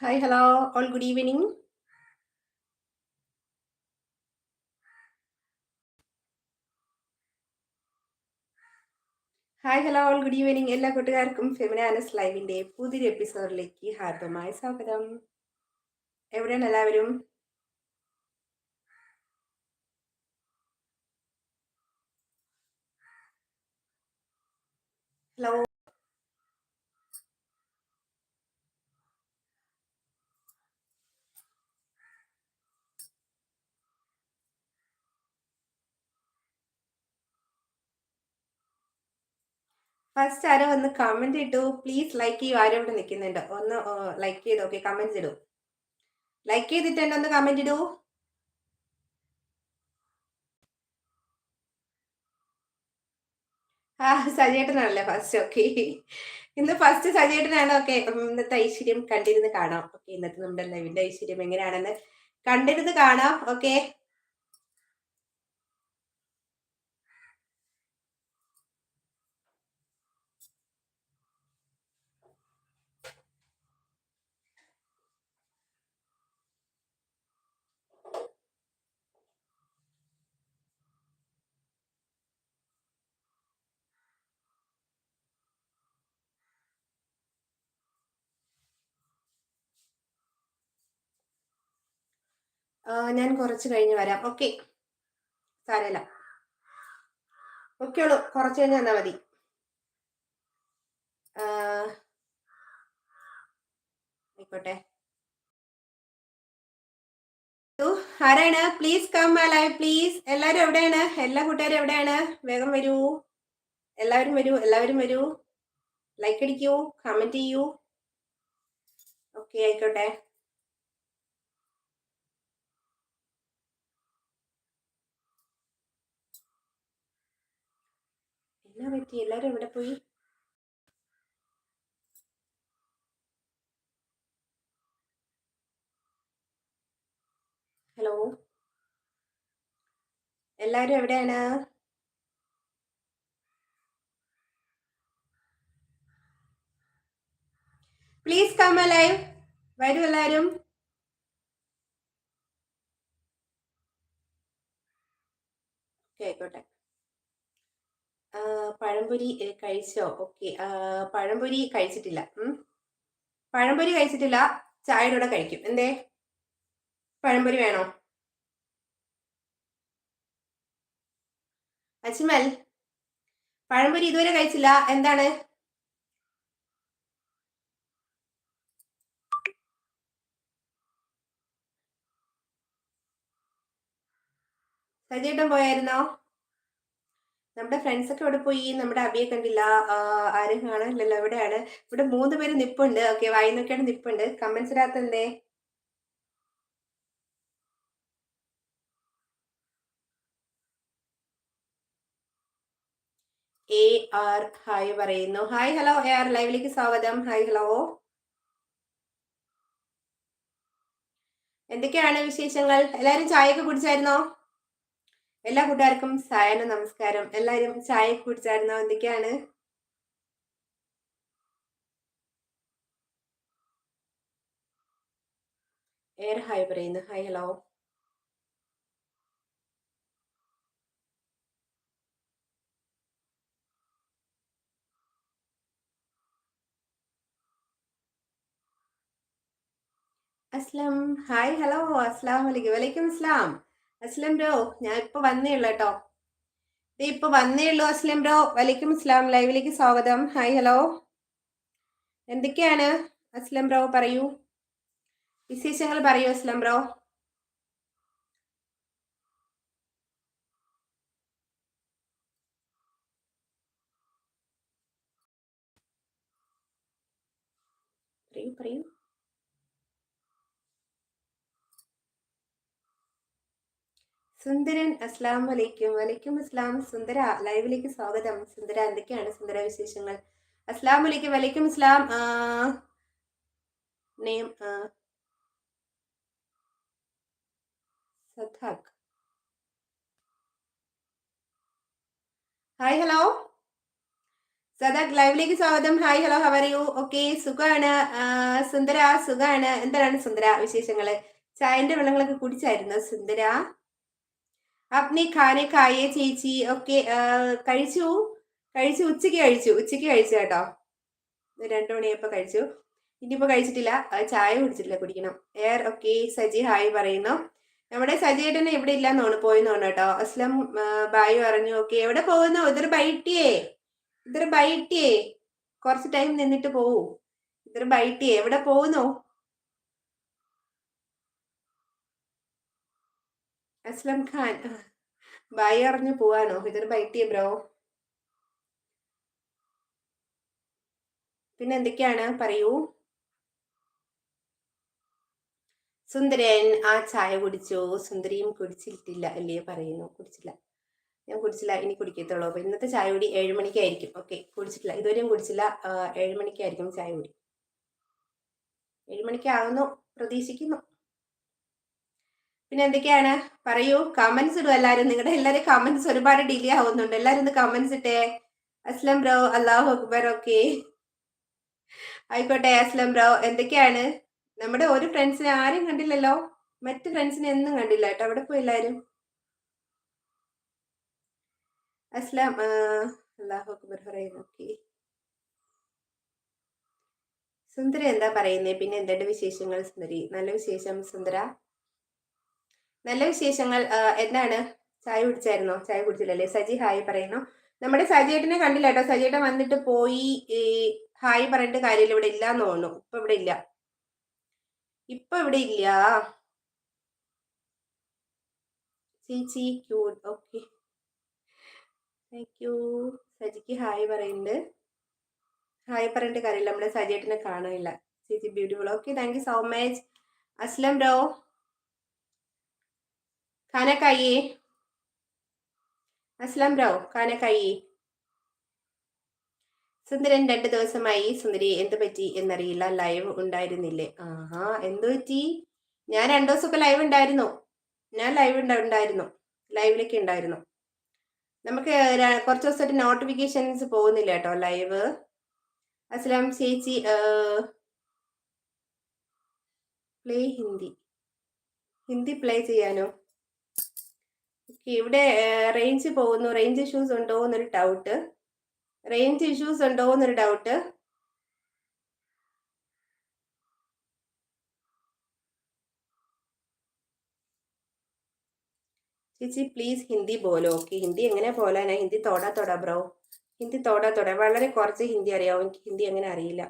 Hi, hello, all good evening. Hi hello all good evening എല്ലാ കൂട്ടുകാർക്കും ഫെമിനാനസ് ലൈവിന്റെ പുതിയൊരു എപ്പിസോഡിലേക്ക് ഹാർദമായ സ്വാഗതം. എവിടെയാണ് എല്ലാവരും? ഹലോ ഫസ്റ്റ് ആരോ ഒന്ന് കമന്റ് ഇട്ടു. പ്ലീസ് ലൈക്ക് ചെയ്യൂ. ആരോ ഇവിടെ നിൽക്കുന്നുണ്ട്. ഒന്ന് ലൈക്ക് ചെയ്തു ഓക്കെ കമന്റ് ഇടൂ. ലൈക്ക് ചെയ്തിട്ടുണ്ട് ഒന്ന് കമന്റ് ഇടൂ. ആ സജേട്ടനാണല്ലേ ഫസ്റ്റ് ഓക്കെ ഇന്ന് ഫസ്റ്റ് സജേട്ടനാണ് ഓക്കെ ഇന്നത്തെ ഐശ്വര്യം കണ്ടിരുന്ന് കാണാം. ഓക്കെ ഇന്നത്തെ നമ്മുടെ ലൈവിന്റെ ഐശ്വര്യം എങ്ങനെയാണെന്ന് കണ്ടിരുന്ന് കാണാം. ഓക്കെ ഞാൻ കുറച്ച് കഴിഞ്ഞ് വരാം. ഓക്കെ സാരമില്ല. ഓക്കെ ഉള്ളൂ. കുറച്ച് കഴിഞ്ഞ് തന്നാൽ മതി. ആയിക്കോട്ടെ. ആരാണ്? പ്ലീസ് കം ലൈവ് പ്ലീസ് എല്ലാവരും എവിടെയാണ്? എല്ലാ കൂട്ടുകാരും എവിടെയാണ്? വേഗം വരൂ. എല്ലാവരും വരൂ. എല്ലാവരും വരൂ. ലൈക്ക് അടിക്കൂ. കമന്റ് ചെയ്യൂ. ഓക്കെ ആയിക്കോട്ടെ. എന്നാ പറ്റി. എല്ലാരും എവിടെ പോയി? ഹലോ? എല്ലാരും എവിടെയാണ്? പ്ലീസ് കം ലൈവ് വരൂ എല്ലാരും. ആയിക്കോട്ടെ. പഴംപൊരി കഴിച്ചോ? ഓക്കെ. പഴംപൊരി കഴിച്ചിട്ടില്ല. പഴംപൊരി കഴിച്ചിട്ടില്ല. ചായയുടെ കൂടെ കഴിക്കും. എന്തേ? പഴംപൊരി വേണോ? അജ്മൽ പഴംപൊരി ഇതുവരെ കഴിച്ചില്ല. എന്താണ്? സജീട്ടൻ പോയായിരുന്നോ? നമ്മുടെ ഫ്രണ്ട്സ് ഒക്കെ ഇവിടെ പോയി നമ്മുടെ അബിയെ കണ്ടില്ല ആരും കാണാനില്ലല്ലോ എവിടെയാണ് ഇവിടെ മൂന്ന് പേര് നിപ്പുണ്ട്. ഓക്കെ വായിന്നൊക്കെയാണ് നിപ്പുണ്ട്. കമന്റ്സ് ഇടാത്തന്തേ എ ആർ ഹായ് പറയുന്നു. ഹായ് ഹലോ എ ആർ ലൈവിലേക്ക് സ്വാഗതം. ഹായ് ഹലോ എന്തൊക്കെയാണ് വിശേഷങ്ങൾ? എല്ലാവരും ചായയൊക്കെ കുടിച്ചായിരുന്നോ? എല്ലാ കൂട്ടുകാർക്കും സായന നമസ്കാരം. എല്ലാവരും ചായ കുടിച്ചായിരുന്നോ? എന്തൊക്കെയാണ്? എയർ ഹായ് പറയുന്നു. Hi hello. Aslam. Hi hello. അസ്ലാം വലൈക്കും വലൈക്കും അസ്ലാം. അസ്ലം ബ്രോ ഞാൻ ഇപ്പൊ വന്നേ ഉള്ളു കേട്ടോ. ഇപ്പൊ വന്നേ ഉള്ളൂ അസ്ലം ബ്രോ. വലൈക്കും അസ്ലാം ലൈവിലേക്ക് സ്വാഗതം. Hi hello. എന്തൊക്കെയാണ്? അസ്ലം ബ്രോ പറയൂ. വിശേഷങ്ങൾ പറയൂ അസ്ലം ബ്രോ. പറയൂ പറയൂ. സുന്ദരൻ അസ്ലാം വലൈക്കും വലൈക്കും അസ്ലാം സുന്ദര ലൈവിലേക്ക് സ്വാഗതം. സുന്ദര എന്തൊക്കെയാണ് സുന്ദര വിശേഷങ്ങൾ? അസ്ലാം വലൈക്കും വലൈക്കും അസ്ലാം നെയിം ഹായ് ഹലോ. സദാഖ് ലൈവിലേക്ക് സ്വാഗതം. Hi hello how are you okay സുഖമാണ് സുന്ദര സുഖമാണ് എന്താണ് സുന്ദര വിശേഷങ്ങൾ? ചായന്റെ വെള്ളങ്ങളൊക്കെ കുടിച്ചായിരുന്നു സുന്ദര? അപ്നി ഖാനെ ഖായേ ചേച്ചി ഓക്കെ കഴിച്ചു. കഴിച്ചു ഉച്ചയ്ക്ക് കഴിച്ചു. ഉച്ചയ്ക്ക് കഴിച്ചു കേട്ടോ. രണ്ടു മണിയപ്പോ കഴിച്ചു. ഇനിയിപ്പോ കഴിച്ചിട്ടില്ല. ചായ കുടിച്ചിട്ടില്ല കുടിക്കണം. എയർ ഓക്കെ സജി ഹായ് പറയുന്നു. നമ്മുടെ സജി സജിയേട്ടനെ ഇവിടെ ഇല്ലാന്ന് തോന്നുന്നു പോയെന്ന് തോന്നുന്നു കേട്ടോ. അസ്ലം ബായു പറഞ്ഞു ഓക്കെ എവിടെ പോകുന്നു? ഇതൊരു ബൈറ്റിയേ ഇതൊരു ബൈറ്റിയേ കുറച്ച് ടൈം നിന്നിട്ട് പോവൂ. ഇതൊരു ബൈറ്റിയേ എവിടെ പോകുന്നു? അസ്ലം ഖാൻ. ബായി അറിഞ്ഞു പോവാനോ? ഇതൊരു ബൈറ്റിയേ ബ്രോ. പിന്നെ എന്തൊക്കെയാണ്? പറയൂ. സുന്ദരൻ ആ ചായ കുടിച്ചോ? സുന്ദരിയും കുടിച്ചിട്ടില്ല അല്ലേ? പറയുന്നു. കുടിച്ചില്ല. ഞാൻ കുടിച്ചില്ല. ഇനി കുടിക്കത്തുള്ളൂ. അപ്പൊ ഇന്നത്തെ ചായ കുടി ഏഴ് മണിക്കായിരിക്കും. ഓക്കെ കുടിച്ചിട്ടില്ല. ഇതുവരെയും കുടിച്ചില്ല. ഏഴ് മണിക്കായിരിക്കും ചായ കുടി. ഏഴ് മണിക്കാകുന്നു പ്രതീക്ഷിക്കുന്നു. പിന്നെ എന്തൊക്കെയാണ്? പറയൂ. കമന്റ്സ് ഇടും എല്ലാരും. നിങ്ങളുടെ എല്ലാരും കമന്റ്സ് ഒരുപാട് ഡിലേ ആവുന്നുണ്ട്. എല്ലാരും ഒന്ന് കമന്റ്സ് ഇട്ടേ. അസ്ലം ബ്രോ അള്ളാഹു അക്ബർ ഓക്കെ. ആയിക്കോട്ടെ അസ്ലം ബ്രോ എന്തൊക്കെയാണ്? നമ്മുടെ ഒരു ഫ്രണ്ട്സിനെ ആരും കണ്ടില്ലല്ലോ. മറ്റു ഫ്രണ്ട്സിനെ ഒന്നും കണ്ടില്ല കേട്ടോ. അവിടെ പോയി എല്ലാരും. അസ്ലാം അള്ളാഹു അക്ബർ ഓക്കെ. സുന്ദര എന്താ പറയുന്നേ? പിന്നെ എന്തുണ്ട് വിശേഷങ്ങൾ സുന്ദരി? നല്ല വിശേഷം സുന്ദര. നല്ല വിശേഷങ്ങൾ. എന്താണ്? ചായ കുടിച്ചായിരുന്നോ? ചായ കുടിച്ചില്ലല്ലേ? സജി ഹായ് പറയുന്നു. നമ്മുടെ സജിയേട്ടനെ കണ്ടില്ല കേട്ടോ. സജിയേട്ടൻ വന്നിട്ട് പോയി ഈ ഹായ് പറഞ്ഞിട്ട് കാര്യമില്ല. ഇവിടെ ഇല്ല എന്ന് തോന്നുന്നു. ഇപ്പൊ ഇവിടെ ഇല്ല. ഇപ്പൊ ഇവിടെ ഇല്ല. ചേച്ചി ക്യൂട്ട് ഓക്കെ താങ്ക് യു സജിക്ക് ഹായ് പറയുന്നുണ്ട്. ഹായ് പറഞ്ഞിട്ട് കാര്യമില്ല. നമ്മുടെ സജിയേട്ടനെ കാണുന്നില്ല. ചേച്ചി beautiful okay thank you so much Aslam bro കാനക്കായി അസ്ലാം രാവ് കാനക്കായി സുന്ദരൻ രണ്ടു ദിവസമായി. സുന്ദരി എന്തു പറ്റി എന്നറിയില്ല. ലൈവ് ഉണ്ടായിരുന്നില്ലേ? ആഹാ എന്തു പറ്റി? ഞാൻ രണ്ടു ദിവസമൊക്കെ ലൈവ് ഉണ്ടായിരുന്നു. ഞാൻ ലൈവ് ഉണ്ടായിരുന്നു. ലൈവിലൊക്കെ ഉണ്ടായിരുന്നു. നമുക്ക് കുറച്ച് ദിവസമായിട്ട് നോട്ടിഫിക്കേഷൻസ് പോകുന്നില്ല കേട്ടോ ലൈവ്. അസ്ലാം ചേച്ചി പ്ലേ ഹിന്ദി. ഹിന്ദി പ്ലേ ചെയ്യാനോ? ഇവിടെ റേഞ്ച് പോകുന്നു. റേഞ്ച് ഇഷ്യൂസ് ഉണ്ടോ എന്നൊരു ഡൗട്ട് റേഞ്ച് ഇഷ്യൂസ് ഉണ്ടോ എന്നൊരു ഡൗട്ട് ചേച്ചി പ്ലീസ് ഹിന്ദി പോലോ ഓക്കെ ഹിന്ദി എങ്ങനെ പോലാനാ ഹിന്ദി തോടാ തൊടാ ബ്രോ ഹിന്ദി തോടാ തൊടാ. വളരെ കുറച്ച് ഹിന്ദി അറിയാവും? എനിക്ക് ഹിന്ദി അങ്ങനെ അറിയില്ല.